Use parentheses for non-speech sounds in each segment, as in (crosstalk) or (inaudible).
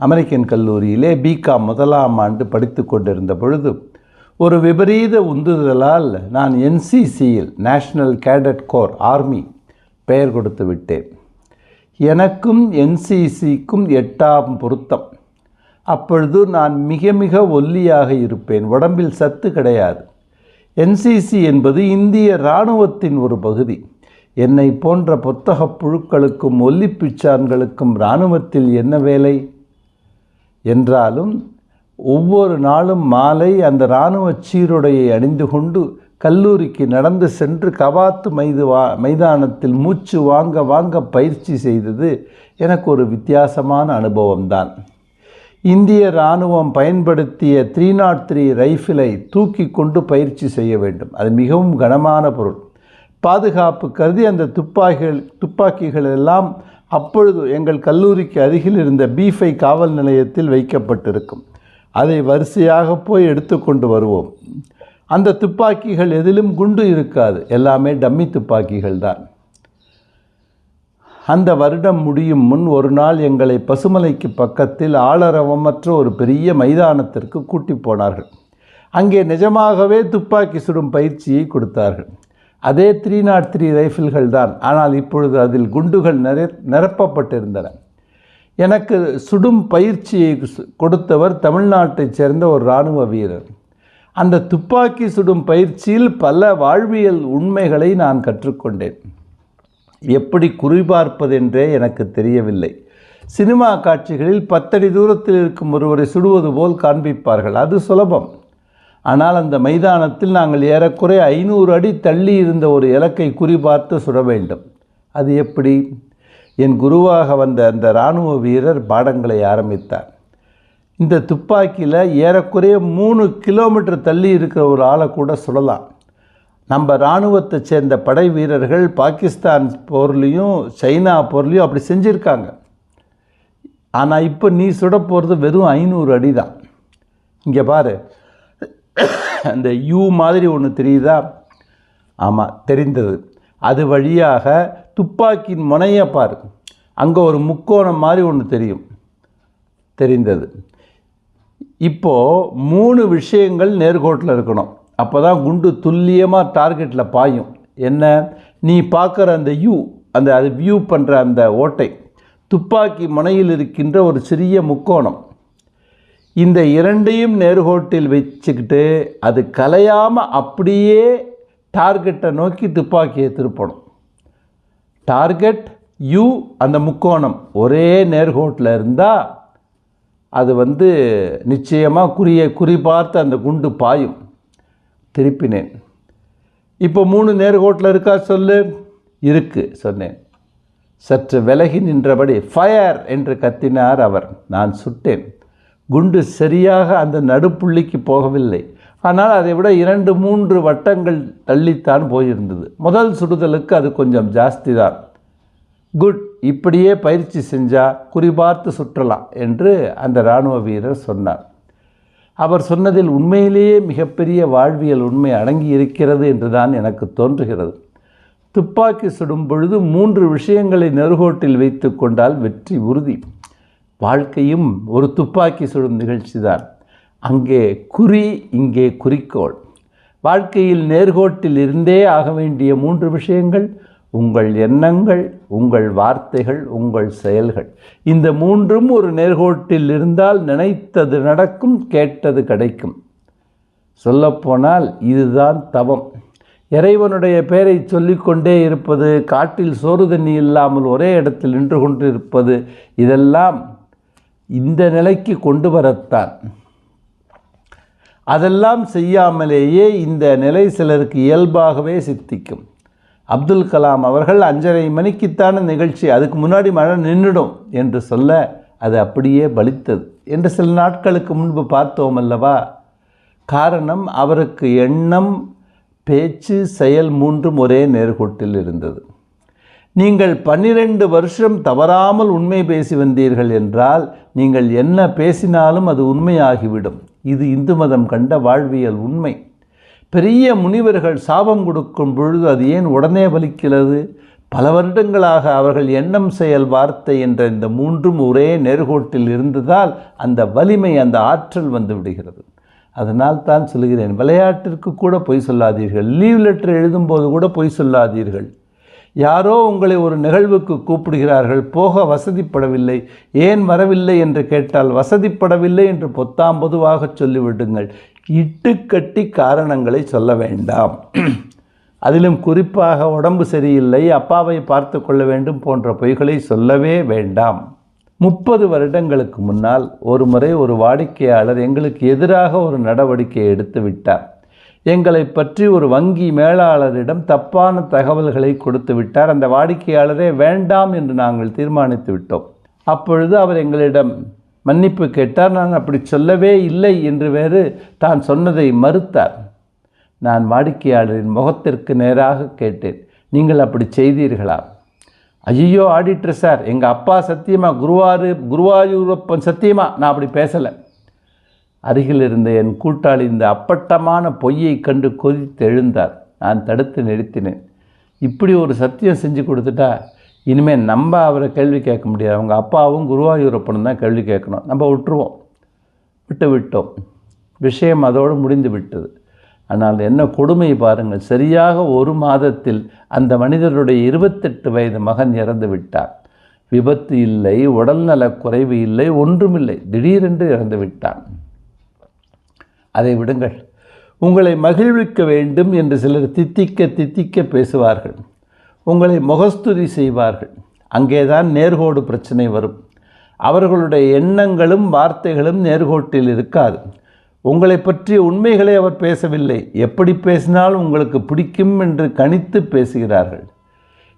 American கல்லூரியிலே BCom முதலாம் ஆண்டு படித்து கொண்டிருந்த பொழுது ஒரு விபரீத உந்துதலால் நான் என்சிசியில் நேஷனல் கேடட் கோர் ஆர்மி பெயர் கொடுத்து விட்டேன். எனக்கும் என்சிசிக்கும் எட்டாம் பொருத்தம். அப்பொழுது நான் மிக மிக ஒல்லியாக இருப்பேன். உடம்பில் சத்து கிடையாது. என்சிசி என்பது இந்திய இராணுவத்தின் ஒரு பகுதி. என்னை போன்ற புத்தகப் புழுக்களுக்கும் ஒல்லிப்பிச்சான்களுக்கும் இராணுவத்தில் என்ன வேலை? என்றாலும் ஒவ்வொரு நாளும் மாலை அந்த இராணுவ சீருடையை அணிந்து கொண்டு கல்லூரிக்கு நடந்து சென்று கவாத்து மைது வா மைதானத்தில் மூச்சு வாங்க வாங்க பயிற்சி செய்தது எனக்கு ஒரு வித்தியாசமான அனுபவம்தான். இந்திய இராணுவம் பயன்படுத்திய த்ரீ நாட் த்ரீ ரைஃபிளை தூக்கி கொண்டு பயிற்சி செய்ய வேண்டும். அது மிகவும் கனமான பொருள். பாதுகாப்பு கருதி அந்த துப்பாக்கிகள் துப்பாக்கிகள் எல்லாம் அப்பொழுது எங்கள் கல்லூரிக்கு அருகில் இருந்த பீஃபை காவல் நிலையத்தில் வைக்கப்பட்டிருக்கும். அதை வரிசையாக போய் எடுத்துக்கொண்டு வருவோம். அந்த துப்பாக்கிகள் எதிலும் குண்டு இருக்காது. எல்லாமே டம்மி துப்பாக்கிகள் தான். அந்த வருடம் முடியும் முன் ஒரு நாள் எங்களை பசுமலைக்கு பக்கத்தில் ஆளரவமற்ற ஒரு பெரிய மைதானத்திற்கு கூட்டி போனார்கள். அங்கே நிஜமாகவே துப்பாக்கி சுடும் பயிற்சியை கொடுத்தார்கள். அதே த்ரீ நாட் த்ரீ ரைஃபிள்கள் தான். ஆனால் இப்பொழுது அதில் குண்டுகள் நிறை நிரப்பப்பட்டிருந்தன. எனக்கு சுடும் பயிற்சியை கொடுத்தவர் தமிழ்நாட்டைச் சேர்ந்த ஒரு இராணுவ வீரர். அந்த துப்பாக்கி சுடும் பயிற்சியில் பல வாழ்வியல் உண்மைகளை நான் கற்றுக்கொண்டேன். எப்படி குறிபார்ப்பதென்றே எனக்கு தெரியவில்லை. சினிமா காட்சிகளில் பத்தடி தூரத்தில் இருக்கும் ஒருவரை சுடுவது போல் காண்பிப்பார்கள். அது சுலபம். ஆனால் அந்த மைதானத்தில் நாங்கள் ஏறக்குறைய ஐநூறு அடி தள்ளி இருந்த ஒரு இலக்கை குறிபார்த்து சுட வேண்டும். அது எப்படி? என் குருவாக வந்த அந்த இராணுவ வீரர் பாடங்களை ஆரம்பித்தார். இந்த துப்பாக்கியில் ஏறக்குறைய மூணு கிலோமீட்டர் தள்ளி இருக்கிற ஒரு ஆளை கூட சுடலாம். நம்ம இராணுவத்தை சேர்ந்த படை வீரர்கள் பாகிஸ்தான் போர்லேயும் சைனா போர்லேயும் அப்படி செஞ்சுருக்காங்க. ஆனால் இப்போ நீ சுட போகிறது வெறும் ஐநூறு அடி தான் இங்கே பாரு அந்த யூ மாதிரி ஒன்று தெரியுதா? ஆமாம் தெரிந்தது. அது வழியாக துப்பாக்கியின் முனையை பாரு. அங்கே ஒரு முக்கோணம் மாதிரி ஒன்று தெரியும். தெரிந்தது. இப்போது மூணு விஷயங்கள் நேர்கோட்டில் இருக்கணும். அப்போ தான் குண்டு துல்லியமாக டார்கெட்டில் பாயும். என்ன? நீ பார்க்குற அந்த யூ அந்த அது வியூ பண்ணுற அந்த ஓட்டை. துப்பாக்கி முனையில் இருக்கின்ற ஒரு சிறிய முக்கோணம். இந்த இரண்டையும் நேர்கோட்டில் வச்சுக்கிட்டு அது கலையாமல் அப்படியே டார்கெட்டை நோக்கி துப்பாக்கியை திருப்பணும். டார்கெட் யூ அந்த முக்கோணம் ஒரே நேர்கோட்டில் இருந்தால் அது வந்து நிச்சயமாக குறியை குறிபார்த்து அந்த குண்டு பாயும். திருப்பினேன். இப்போ மூணு நேர்கோட்டில் இருக்கா சொல்லு? இருக்கு சொன்னேன். சற்று விலகி நின்றபடி ஃபயர் என்று கத்தினார் அவர். நான் சுட்டேன். குண்டு சரியாக அந்த நடுப்புள்ளிக்கு போகவில்லை. ஆனால் அதை விட இரண்டு மூன்று வட்டங்கள் தள்ளித்தான் போயிருந்தது. முதல் சுடுதலுக்கு அது கொஞ்சம் ஜாஸ்தி தான் குட் இப்படியே பயிற்சி செஞ்சால் குறிபார்த்து சுற்றலாம் என்று அந்த இராணுவ வீரர் சொன்னார். அவர் சொன்னதில் உண்மையிலேயே மிகப்பெரிய வாழ்வியல் உண்மை அடங்கி இருக்கிறது என்றுதான் எனக்கு தோன்றுகிறது. துப்பாக்கி சுடும் பொழுது மூன்று விஷயங்களை நெருகோட்டில் வைத்து கொண்டால் வெற்றி உறுதி. வாழ்க்கையும் ஒரு துப்பாக்கி சுடும் நிகழ்ச்சி தான் அங்கே குறி இங்கே குறிக்கோள். வாழ்க்கையில் நேர்கோட்டில் இருந்தே ஆக வேண்டிய மூன்று விஷயங்கள் உங்கள் எண்ணங்கள் உங்கள் வார்த்தைகள் உங்கள் செயல்கள். இந்த மூன்றும் ஒரு நேர்கோட்டில் இருந்தால் நினைத்தது நடக்கும் கேட்டது கிடைக்கும். சொல்லப்போனால் இதுதான் தவம். இறைவனுடைய பெயரை சொல்லிக்கொண்டே இருப்பது காட்டில் சோறு தண்ணி இல்லாமல் ஒரே இடத்தில் நின்று கொண்டிருப்பது இதெல்லாம் இந்த நிலைக்கு கொண்டு வரத்தான். அதெல்லாம் செய்யாமலேயே இந்த நிலை சிலருக்கு இயல்பாகவே சித்திக்கும். அப்துல் கலாம் அவர்கள் அஞ்சரை மணிக்குத்தான நிகழ்ச்சி அதுக்கு முன்னாடி மழை நின்றுடும் என்று சொல்ல அது அப்படியே பலித்தது என்று சில நாட்களுக்கு முன்பு பார்த்தோம் அல்லவா? காரணம் அவருக்கு எண்ணம் பேச்சு செயல் மூன்றும் ஒரே நேர்கோட்டில் இருந்தது. நீங்கள் பன்னிரண்டு வருஷம் தவறாமல் உண்மை பேசி வந்தீர்கள் என்றால் நீங்கள் என்ன பேசினாலும் அது உண்மையாகிவிடும். இது இந்து மதம் கண்ட வாழ்வியல் உண்மை. பெரிய முனிவர்கள் சாபம் கொடுக்கும் பொழுது அது ஏன் உடனே வலிக்கிறது பல வருடங்களாக அவர்கள் எண்ணம் செயல் வார்த்தை என்ற இந்த மூன்றும் ஒரே நேர்கோட்டில் இருந்ததால் அந்த வலிமை அந்த ஆற்றல் வந்து விடுகிறது. அதனால் தான் சொல்கிறேன் விளையாட்டிற்கு கூட பொய் சொல்லாதீர்கள். லீவ் லெட்டர் எழுதும்போது கூட பொய் சொல்லாதீர்கள். யாரோ உங்களை ஒரு நிகழ்வுக்கு கூப்பிடுகிறார்கள் போக வசதிப்படவில்லை. ஏன் வரவில்லை என்று கேட்டால் வசதிப்படவில்லை என்று பொத்தாம் பொதுவாக சொல்லிவிடுங்கள். இட்டுக்கட்டி காரணங்களை சொல்ல வேண்டாம். அதிலும் குறிப்பாக உடம்பு சரியில்லை அப்பாவை பார்த்து கொள்ள வேண்டும் போன்ற பொய்களை சொல்லவே வேண்டாம். முப்பது வருடங்களுக்கு முன்னால் ஒரு முறை ஒரு வாடிக்கையாளர் எங்களுக்கு எதிராக ஒரு நடவடிக்கை எடுத்து விட்டார் எங்களை பற்றி ஒரு வங்கி மேலாளரிடம் தப்பான தகவல்களை கொடுத்து விட்டார். அந்த வாடிக்கையாளரே வேண்டாம் என்று நாங்கள் தீர்மானித்து விட்டோம். அப்பொழுது அவர் எங்களிடம் மன்னிப்பு கேட்டார். நான் அப்படி சொல்லவே இல்லை என்று வேறு தான் சொன்னதை மறுத்தார். நான் வாடிக்கையாளரின் முகத்திற்கு நேராக கேட்டேன். நீங்கள் அப்படி செய்தீர்களா? ஐயோ ஆடிட்டர் சார் எங்கள் அப்பா சத்தியமா குருவாரு குருவாயூரப்பன் சத்தியமா நான் அப்படி பேசலை. அருகில் இருந்த என் கூட்டாளி இந்த அப்பட்டமான பொய்யை கண்டு கொதித்து எழுந்தார். நான் தடுத்து நிறுத்தினேன். இப்படி ஒரு சத்தியம் செஞ்சு கொடுத்துட்டா இனிமேல் நம்ம அவரை கேள்வி கேட்க முடியாது. அவங்க அப்பாவும் குருவாயூரப்பனும் தான் கேள்வி கேட்கணும். நம்ம விட்டுருவோம். விட்டு விட்டோம். விஷயம் அதோடு முடிந்து விட்டது. ஆனால் என்ன கொடுமை பாருங்கள். சரியாக ஒரு மாதத்தில் அந்த மனிதருடைய இருபத்தெட்டு வயது மகன் இறந்து விட்டார். விபத்து இல்லை உடல்நலக் குறைவு இல்லை ஒன்றுமில்லை. திடீரென்று இறந்து விட்டான். அதை விடுங்கள். உங்களை மகிழ்விக்க வேண்டும் என்று சிலர் தித்திக்க தித்திக்க பேசுவார்கள். உங்களை முகஸ்துதி செய்வார்கள். அங்கேதான் நேர்கோடு பிரச்சனை வரும். அவர்களுடைய எண்ணங்களும் வார்த்தைகளும் நேர்கோட்டில் இருக்காது. உங்களை பற்றிய உண்மைகளை அவர் பேசவில்லை. எப்படி பேசினால் உங்களுக்கு பிடிக்கும் என்று கணித்து பேசுகிறார்கள்.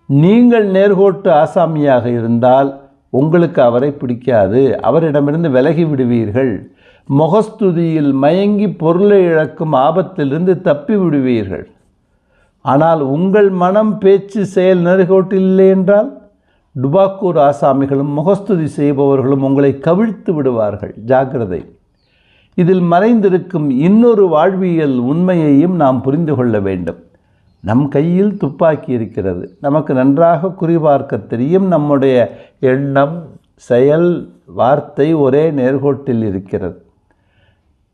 நீங்கள் நேர்கோட்டு ஆசாமியாக இருந்தால் உங்களுக்கு அவரை பிடிக்காது. அவரிடமிருந்து விலகி விடுவீர்கள். முகஸ்துதியில் மயங்கி பொருளை இழக்கும் ஆபத்திலிருந்து தப்பி விடுவீர்கள் ஆனால் உங்கள் மனம் பேச்சு செயல் நெருகோட்டில்லை என்றால் டுபாக்கூர் ஆசாமிகளும் முகஸ்துதி செய்பவர்களும் உங்களை கவிழ்த்து விடுவார்கள். ஜாக்கிரதை. இதில் மறைந்திருக்கும் இன்னொரு வாழ்வியல் உண்மையையும் நாம் புரிந்து கொள்ள வேண்டும். நம் கையில் துப்பாக்கி இருக்கிறது. நமக்கு நன்றாக குறிபார்க்க தெரியும். நம்முடைய எண்ணம் செயல் வார்த்தை ஒரே நேர்கோட்டில் இருக்கிறது.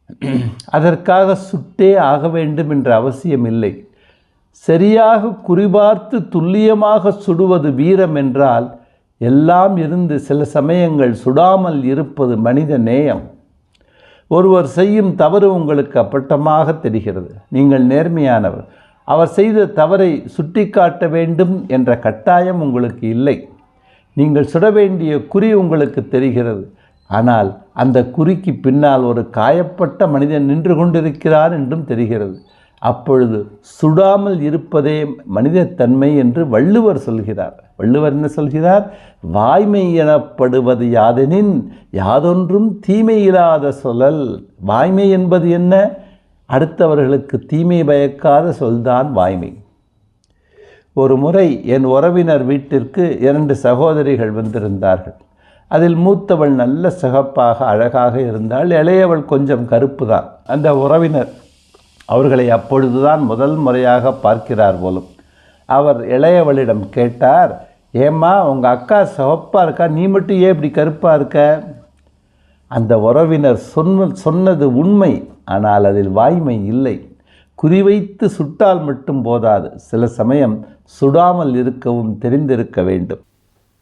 (clears throat) அதற்காக சுட்டே ஆக வேண்டும் என்ற அவசியம் இல்லை. சரியாக குறிபார்த்து துல்லியமாக சுடுவது வீரம் என்றால் எல்லாம் இருந்து சில சமயங்கள் சுடாமல் இருப்பது மனித நேயம். ஒருவர் செய்யும் தவறு உங்களுக்கு அப்பட்டமாக தெரிகிறது. நீங்கள் நேர்மையானவர். அவர் செய்த தவறை சுட்டிக்காட்ட வேண்டும் என்ற கட்டாயம் உங்களுக்கு இல்லை. நீங்கள் சுட வேண்டிய குறி உங்களுக்கு தெரிகிறது. ஆனால் அந்த குறிக்கு பின்னால் ஒரு காயப்பட்ட மனிதன் நின்று கொண்டிருக்கிறார் என்றும் தெரிகிறது. அப்பொழுது சுடாமல் இருப்பதே மனிதத்தன்மை என்று வள்ளுவர் சொல்கிறார். வள்ளுவர் என்ன சொல்கிறார்? வாய்மை எனப்படுவது யாதெனின் யாதொன்றும் தீமையில்லாத சொல்லல். வாய்மை என்பது என்ன? அடுத்தவர்களுக்கு தீமை பயக்காத சொல்தான் வாய்மை. ஒரு முறை என் உறவினர் வீட்டிற்கு இரண்டு சகோதரிகள் வந்திருந்தார்கள். அதில் மூத்தவள் நல்ல சிகப்பாக அழகாக இருந்தால் இளையவள் கொஞ்சம் கருப்பு தான் அந்த உறவினர் அவர்களை அப்பொழுதுதான் முதல் முறையாக பார்க்கிறார் போலும். அவர் இளையவளிடம் கேட்டார் ஏம்மா உங்கள் அக்கா சிவப்பாக இருக்கா? நீ மட்டும் ஏன் இப்படி கருப்பாக இருக்க? அந்த உறவினர் சொன்ன சொன்னது உண்மை ஆனால் அதில் வாய்மை இல்லை. குறிவைத்து சுட்டால் மட்டும் போதாது. சில சமயம் சுடாமல் இருக்கவும் தெரிந்திருக்க வேண்டும்.